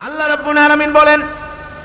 আল্লাহ রাব্বুল আলামিন বলেন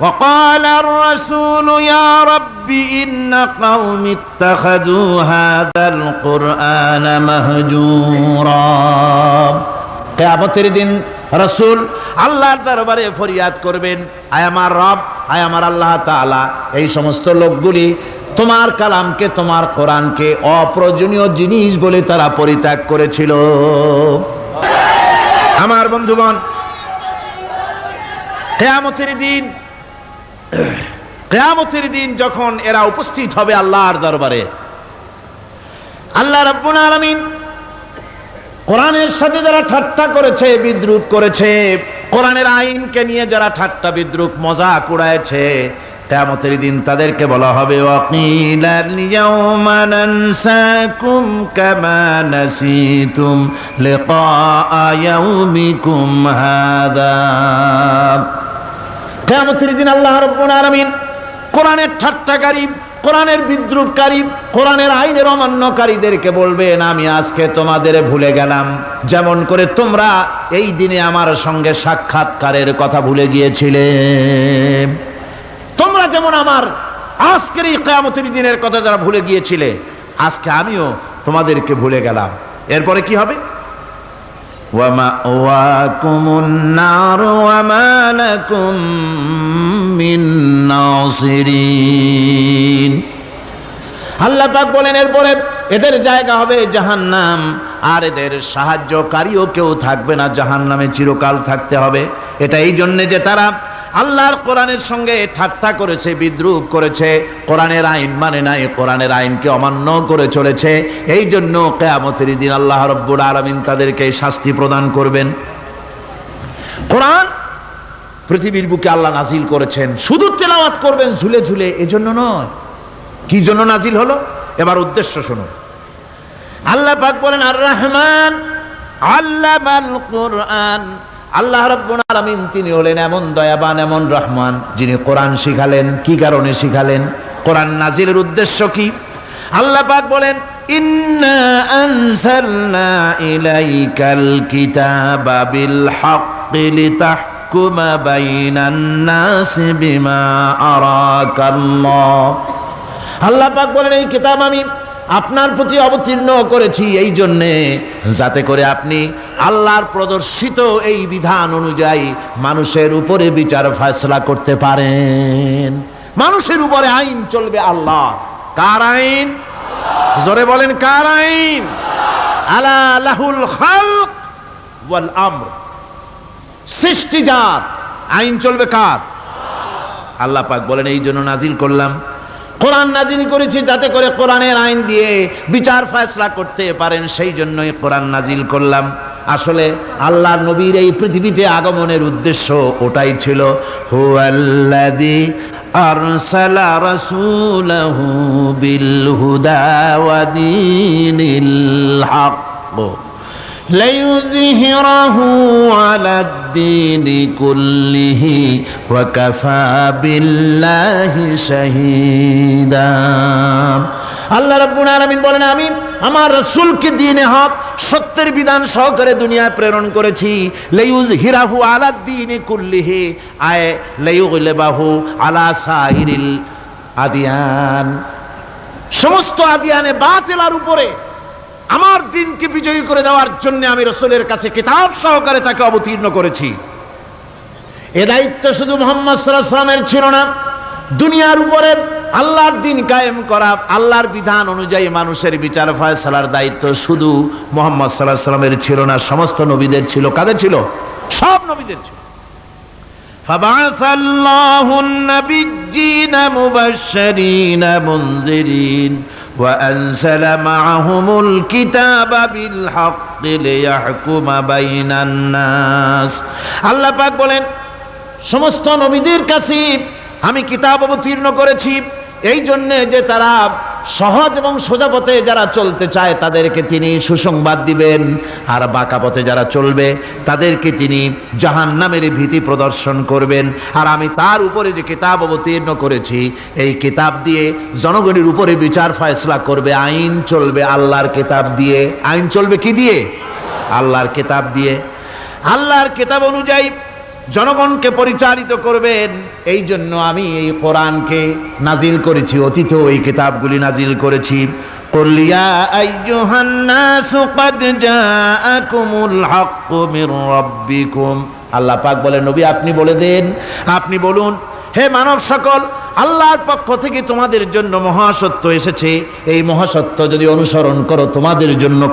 وقال الرسول يا رب إن قوم اتخذوا هذا القرآن مهجورا কেয়ামতের দিন রসুল আল্লাহর দরবারে ফরিয়াদ করবেন আয় আমার রব আয় আমার আল্লাহ তাআলা এই সমস্ত লোকগুলি তোমার কালামকে তোমার কোরআনকে অপ্রয়োজনীয় জিনিস বলে তারা পরিত্যাগ করেছিল আমার বন্ধুগণ কেয়ামতের দিন কেয়ামতের দিন যখন এরা উপস্থিত হবে আল্লাহর দরবারে, আল্লাহ রাব্বুল আলামিন কোরআনের সাথে যারা ঠাট্টা করেছে, বিদ্রুপ করেছে, কোরআনের আইনকে নিয়ে যারা ঠাট্টা, বিদ্রুপ মজা কুড়াইছে কেয়ামতের দিন তাদেরকে বলা হবে হাদা। কেয়ামতের দিন আল্লাহ রব্বুল আলামিন কোরআনের ঠাট্টাকারী, কোরআনের বিদ্রুপকারী, কোরআনের আইনের অমান্যকারীদেরকে বলবেন, আমি আজকে তোমাদের ভুলে গেলাম। যেমন করে তোমরা এই দিনে আমার সঙ্গে সাক্ষাৎকারের কথা ভুলে গিয়েছিলে। তোমরা যেমন আমার আজকের এই কেয়ামতের দিনের কথা যারা ভুলে গিয়েছিলে, আজকে আমিও তোমাদেরকে ভুলে গেলাম। এরপরে কি হবে? ومأواكم النار وما لكم من ناصرين আল্লাহ পাক বলেন এরপরে এদের জায়গা হবে জাহান্নাম আর এদের সাহায্যকারীও কেউ থাকবে না জাহান্নামে চিরকাল থাকতে হবে এটা এই জন্যে যে তারা আল্লাহর কোরআনের সঙ্গে ঠাট্টা করেছে, বিদ্রুপ করেছে, কোরআনের আইন মানে নাই, কোরআনের আইনকে অমান্য করে চলেছে। এই জন্য কেয়ামতের দিন আল্লাহ রব্বুর আলমিন তাদেরকে শাস্তি প্রদান করবেন। কোরআন পৃথিবীর বুকে আল্লাহ নাজিল করেছেন। শুধু তেলাওয়াত করবেন ঝুলে ঝুলে, এজন্য নয়। কি জন্য নাজিল হলো? এবার উদ্দেশ্য শুনুন। আল্লাহ পাক বলেন আর রহমান আল্লাহ কোরআন আল্লাহ রাব্বুল আলামিন তিনি হলেন এমন দয়াবান, এমন রহমান, যিনি কোরআন শিখালেন। কি কারণে শিখালেন? কোরআন নাজিলের উদ্দেশ্য কি? আল্লাহ পাক বলেন, ইন্না আনসালনা ইলাইকাল কিতাবা বিল হাক্কি লিতাহকুমা আল্লাহ পাক বলেন, এই কিতাব আমি আপনার প্রতি অবতীর্ণ করেছি এই জন্যে যাতে করে আপনি আল্লাহর প্রদর্শিত এই বিধান অনুযায়ী মানুষের উপরে বিচার ফয়সলা করতে পারেন। মানুষের উপরে আইন চলবে আল্লাহ। কার আইন? জোরে বলেন, কার আইন? আলা আমর। সৃষ্টি যার আইন চলবে কার? আল্লাহ পাক বলেন, এই জন্য নাজিল করলাম। কোরআন নাজিল করেছি যাতে করে কোরআনের আইন দিয়ে বিচার ফয়সলা করতে পারেন, সেই জন্যই কোরআন নাজিল করলাম। আসলে আল্লাহ নবীর এই পৃথিবীতে আগমনের উদ্দেশ্য ওটাই ছিল রাসূলাহু বিল হুদা ওয়া দীনিল হক ليظهره على الدين كله وكفى بالله شهيدا আল্লাহ রাব্বুল আলামিন বলেন আমি আমার রাসূলকে দিনে হক সত্যের বিধান সহকারে দুনিয়ায় প্রেরণ করেছি লাইউজ হিরাহু আলা দিনে কুল্লিহি আয় লাইউগলিবাহু আলা সাইরিল আদিয়ান সমস্ত আদিয়ানে বাতিলার উপরে আমার দিনকে বিজয়ী করে দেওয়ার জন্য আমি রসুলের কাছে কিতাব সহকারে তাকে অবতীর্ণ করেছি এ দায়িত্ব শুধু মোহাম্মদ সাল্লামের ছিল না দুনিয়ার উপরে আল্লাহর দিন কায়েম করা আল্লাহর বিধান অনুযায়ী মানুষের বিচার ফয়সালার দায়িত্ব শুধু মোহাম্মদ সাল্লাহ সাল্লামের ছিল না সমস্ত নবীদের ছিল কাদের ছিল সব নবীদের ছিল فبعث الله النبيين مبشرين منذرين وأنزل معهم الكتاب بالحق ليحكم بين الناس আল্লাহ পাক বলেন সমস্ত নবীদের কাছে আমি কিতাব অবতীর্ণ করেছি এই জন্যে যে তারা সহজ এবং সোজা পথে যারা চলতে চায়, তাদেরকে তিনি সুসংবাদ দিবেন। আর বাঁকা পথে যারা চলবে, তাদেরকে তিনি জাহান নামের ভীতি প্রদর্শন করবেন। আর আমি তার উপরে যে কিতাব অবতীর্ণ করেছি, এই কিতাব দিয়ে জনগণের উপরে বিচার ফয়সলা করবে, আইন চলবে আল্লাহর কিতাব দিয়ে। আইন চলবে কি দিয়ে? আল্লাহর কিতাব দিয়ে। আল্লাহর কিতাব অনুযায়ী জনগণকে পরিচালিত করবেন এই জন্য আমি এই কোরআনকে নাজিল করেছি অতীতেও এই কিতাবগুলি নাজিল করেছি قل يا أيها الناس قد جاءكم الحق من ربكم আল্লাহ পাক বলে নবী আপনি বলে দেন আপনি বলুন হে মানব সকল আল্লাহর পক্ষ থেকে তোমাদের জন্য মহাসত্য এসেছে। এই মহাসত্য যদি অনুসরণ করো, তোমাদের জন্য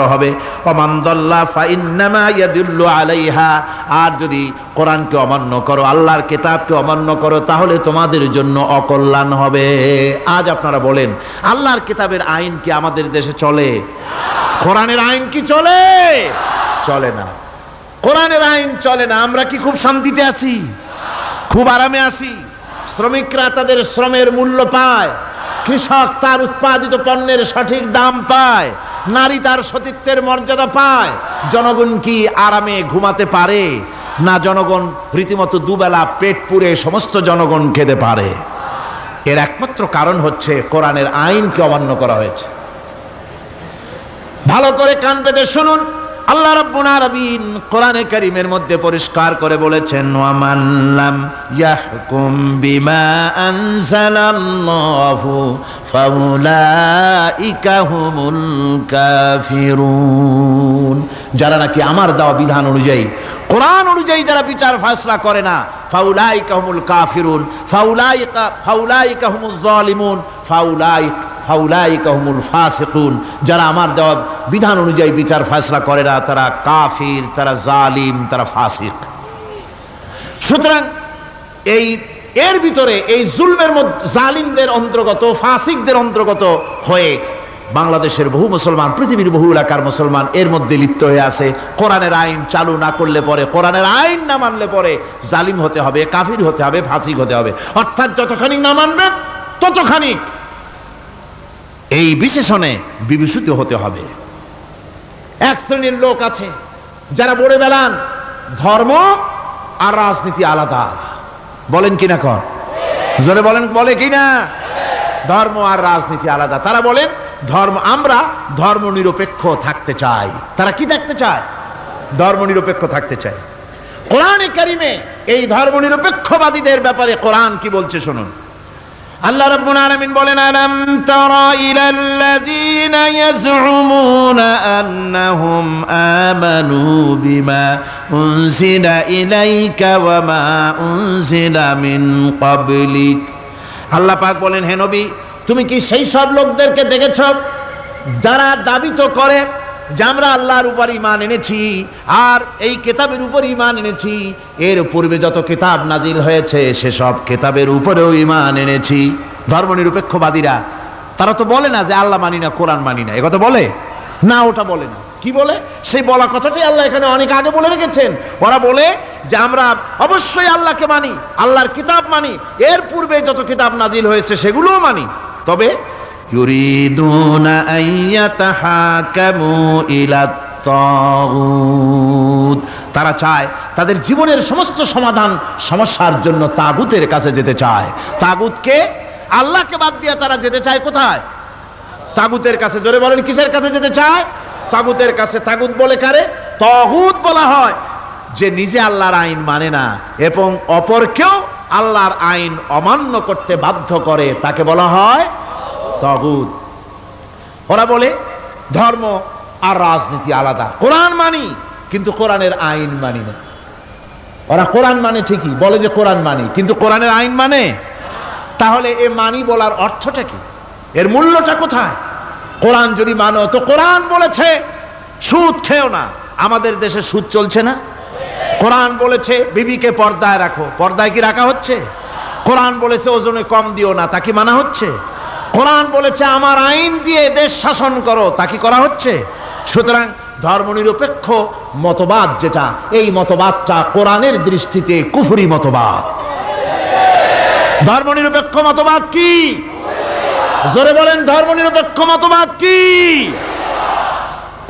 হবে। অমান্দল্লা ফাইন্নামা ইয়াদুল্লু আলাইহা। আর যদি কোরআনকে অমান্য করো, আল্লাহর কিতাবকে অমান্য করো, তাহলে তোমাদের জন্য অকল্যাণ হবে। আজ আপনারা বলেন, আল্লাহর কিতাবের আইন কি আমাদের দেশে চলে? কোরআনের আইন কি চলে? চলে না। কোরআনের আইন চলে না। আমরা কি খুব শান্তিতে আছি? খুব আরামে আছি? শ্রমিকরা তাদের শ্রমের মূল্য পায়, কৃষক তার উৎপাদিত পণ্যের সঠিক দাম পায়, নারী তার সতীত্বের মর্যাদা পায়। জনগণ কি আরামে ঘুমাতে পারে? না জনগণ রীতিমতো দুবেলা পেট পুরে সমস্ত জনগণ খেতে পারে? এর একমাত্র কারণ হচ্ছে কোরআনের আইনকে অমান্য করা হয়েছে। ভালো করে কান পেতে শুনুন। আল্লাহ রাব্বুল আলামিন কোরআনে কারীমের মধ্যে পরিষ্কার করে বলেছেন, ওয়ামান লাম ইয়াহকুম বিমা আনজালাল্লাহু ফাউলাইকা হুমুল কাফিরুন। যারা নাকি আমার দেওয়া বিধান অনুযায়ী, কোরআন অনুযায়ী যারা বিচার ফয়সলা করে না, ফাউলাইকা হুমুল কাফিরুন, ফাউলাইকা ফাউলাইকা হুমুল জালিমুন, ফাউলাইকা যারা আমার দেওয়া বিধান অনুযায়ী বিচার ফয়সলা করে না, তারা কাফির, তারা জালিম, তারা ফাসিক। সুতরাং এই, এর ভিতরে এই জুলমের মধ্যে, জালিমদের অন্তর্গত, ফাসিকদের অন্তর্গত হয়ে বাংলাদেশের বহু মুসলমান, পৃথিবীর বহু এলাকার মুসলমান এর মধ্যে লিপ্ত হয়ে আছে। কোরআনের আইন চালু না করলে পরে, কোরআনের আইন না মানলে পরে জালিম হতে হবে, কাফির হতে হবে, ফাসিক হতে হবে। অর্থাৎ যতখানি না মানবেন, ততখানি এই বিশেষণে বিভূষিত হতে হবে। এক শ্রেণির লোক আছে, যারা বলে বেলান, ধর্ম আর রাজনীতি আলাদা। বলেন কিনা কন? জোরে বলেন, বলে কিনা? ধর্ম আর রাজনীতি আলাদা। তারা বলেন, ধর্ম, আমরা ধর্ম নিরপেক্ষ থাকতে চাই। তারা কি থাকতে চায়? ধর্ম নিরপেক্ষ থাকতে চায়। কোরআনে কারিমে এই ধর্ম নিরপেক্ষবাদীদের ব্যাপারে কোরআন কি বলছে শুনুন। আল্লাহ রাব্বুল আলামিন বলেন, আলাম তারা ইলাল্লাযীনা ইয়াজউমুনা আন্নাহুম আমানু বিমা উনজিলা ইলাইকা ওয়া মা উনজিলা মিন ক্বাবলিক। আল্লাহ পাক বলেন, হে নবী, তুমি কি সেই সব লোকদেরকে দেখেছ যারা দাবি তো করে যে আমরা আল্লাহর উপর ইমান এনেছি, আর এই কেতাবের উপর ইমান এনেছি, এর পূর্বে যত কিতাব নাজিল হয়েছে সেসব কেতাবের উপরেও ইমান এনেছি। ধর্মনিরপেক্ষবাদীরা, তারা তো বলে না যে আল্লাহ মানি না, কোরআন মানি না। একথা বলে? না, ওটা বলে না। কি বলে? সেই বলা কথাটাই আল্লাহ এখানে অনেক আগে বলে রেখেছেন। ওরা বলে যে আমরা অবশ্যই আল্লাহকে মানি, আল্লাহর কিতাব মানি, এর পূর্বে যত কিতাব নাজিল হয়েছে, সেগুলোও মানি। তবে يريدون أن يتحاكموا إلى الطاغوت তারা চায় তাদের জীবনের সমস্ত সমাধান সমস্যার জন্য তাগুতের কাছে যেতে চায় তাগুতকে আল্লাহকে বাদ দিয়ে তারা যেতে চায় কোথায় তাগুতের কাছে জোরে বলেন কিসের কাছে যেতে চায় তাগুতের কাছে তাগুত বলে কারে তগুত বলা হয় যে নিজে আল্লাহর আইন মানে না এবং অপরকেও আল্লাহর আইন অমান্য করতে বাধ্য করে তাকে বলা হয় তগুত। ওরা বলে, ধর্ম আর রাজনীতি আলাদা। কোরআন মানি, কিন্তু কোরআনের আইন মানি না। ওরা কোরআন মানে ঠিকই, বলে যে কোরআন মানি, কিন্তু কোরআনের আইন মানে? তাহলে এ মানি বলার অর্থটা কি? এর মূল্যটা কোথায়? কোরআন যদি মানো, তো কোরআন বলেছে, সুদ খেও না। আমাদের দেশে সুদ চলছে না? কোরআন বলেছে, বিবিকে পর্দায় রাখো। পর্দায় কি রাখা হচ্ছে? কোরআন বলেছে, ওজনে কম দিও না, তা কি মানা হচ্ছে? কোরআন বলেছে, আমার আইন দিয়ে দেশ শাসন করো। তা কি করা হচ্ছে? সুতরাং ধর্মনিরপেক্ষ মতবাদ যেটা, এই মতবাদটা কোরআনের দৃষ্টিতে কুফুরি মতবাদ। ধর্মনিরপেক্ষ মতবাদ কি? জোরে বলেন, ধর্মনিরপেক্ষ মতবাদ কি?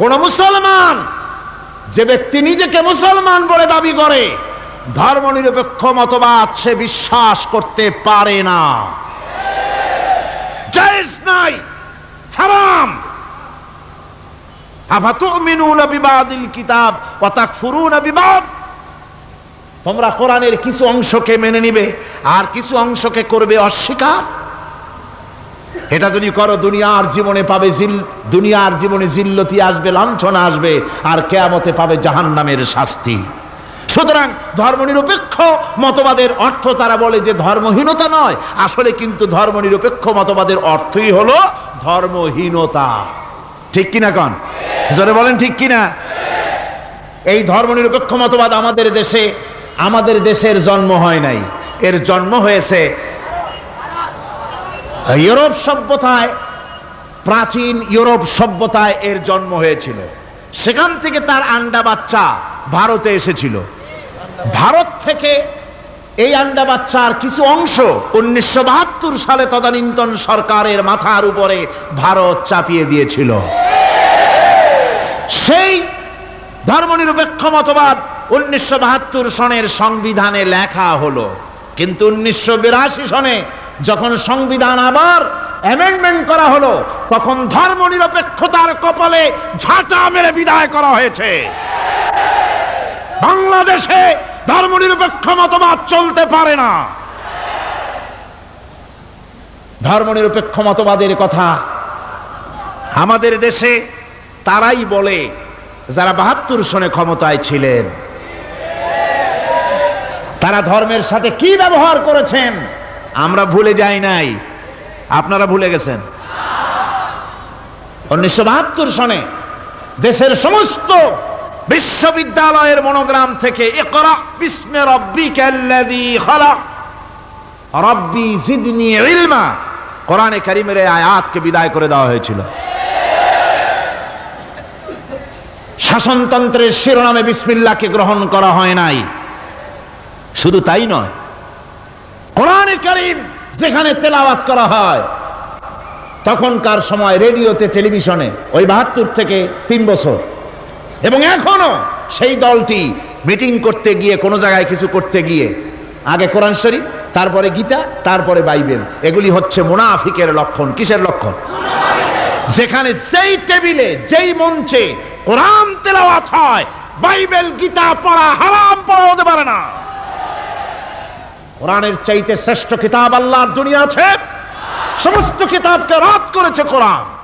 কোন মুসলমান যে ব্যক্তি নিজেকে মুসলমান বলে দাবি করে, ধর্মনিরপেক্ষ মতবাদ সে বিশ্বাস করতে পারে না। জায়েজ নাই, হারাম। কিতাব তোমরা কোরআনের কিছু অংশকে মেনে নিবে আর কিছু অংশকে করবে অস্বীকার। এটা যদি করো, দুনিয়ার জীবনে পাবে জিল, দুনিয়ার জীবনে জিল্লতি আসবে, লাঞ্ছনা আসবে, আর কেয়ামতে পাবে জাহান্নামের শাস্তি। সুতরাং ধর্মনিরপেক্ষ মতবাদের অর্থ তারা বলে যে ধর্মহীনতা নয়। আসলে কিন্তু ধর্মনিরপেক্ষ মতবাদের অর্থই হলো ধর্মহীনতা। ঠিক কিনা কন? জোরে বলেন ঠিক কিনা? এই ধর্মনিরপেক্ষ মতবাদ আমাদের দেশে, আমাদের দেশের জন্ম হয় নাই। এর জন্ম হয়েছে ইউরোপ সভ্যতায়, প্রাচীন ইউরোপ সভ্যতায় এর জন্ম হয়েছিল। সেখান থেকে তার আন্ডা বাচ্চা ভারতে এসেছিল। ভারত থেকে এই আন্ডা বাচ্চার কিছু অংশ উনিশশো বাহাত্তর সালে তদানীন্তন সরকারের মাথার উপরে ভারত চাপিয়ে দিয়েছিল। সেই ধর্মনিরপেক্ষ মতবাদ উনিশশো বাহাত্তর সনের সংবিধানে লেখা হলো। কিন্তু উনিশশো বিরাশি সনে যখন সংবিধান আবার অ্যামেন্ডমেন্ট করা হলো, তখন ধর্মনিরপেক্ষতার কপালে ঝাঁটা মেরে বিদায় করা হয়েছে। বাংলাদেশে ধর্মনিরপেক্ষ মতবাদ চলতে পারে না। ধর্মনিরপেক্ষ মতবাদের কথা আমাদের দেশে তারাই বলে, যারা বাহাত্তর সনে ক্ষমতায় ছিলেন। তারা ধর্মের সাথে কি ব্যবহার করেছেন, আমরা ভুলে যাই নাই। আপনারা ভুলে গেছেন। উনিশশো বাহাত্তর সনে দেশের সমস্ত বিশ্ববিদ্যালয়ের মনোগ্রাম থেকে ইকরা, বিস্মে রব্বিকাল্লাযী খালাক। রব্বি জিদনি ইলমা। কোরআনে কারিমের এই আয়াতকে বিদায় করে দেওয়া হয়েছিল। শাসনতন্ত্রের শিরোনামে বিসমিল্লাহকে গ্রহণ করা হয় নাই। শুধু তাই নয়, কোরআনে কারিম যেখানে তেলাওয়াত করা হয়, তখনকার সময় রেডিওতে, টেলিভিশনে, ওই বাহাত্তর থেকে তিন বছর। এবং এখনও সেই দলটি মিটিং করতে গিয়ে, কোনো জায়গায় কিছু করতে গিয়ে, আগে কোরআন শরীফ, তারপরে গীতা, তারপরে বাইবেল, এগুলি হচ্ছে মুনাফিকের লক্ষণ। কিসের লক্ষণ? যেখানে যেই টেবিলে, যেই মঞ্চে কোরআন তেলাওয়াত হয়, বাইবেল, গীতা পড়া হারাম পড়া হতে পারে না। কোরআনের চাইতে শ্রেষ্ঠ কিতাব আল্লাহর দুনিয়া আছে। সমস্ত কিতাবকে রাত করেছে কোরআন।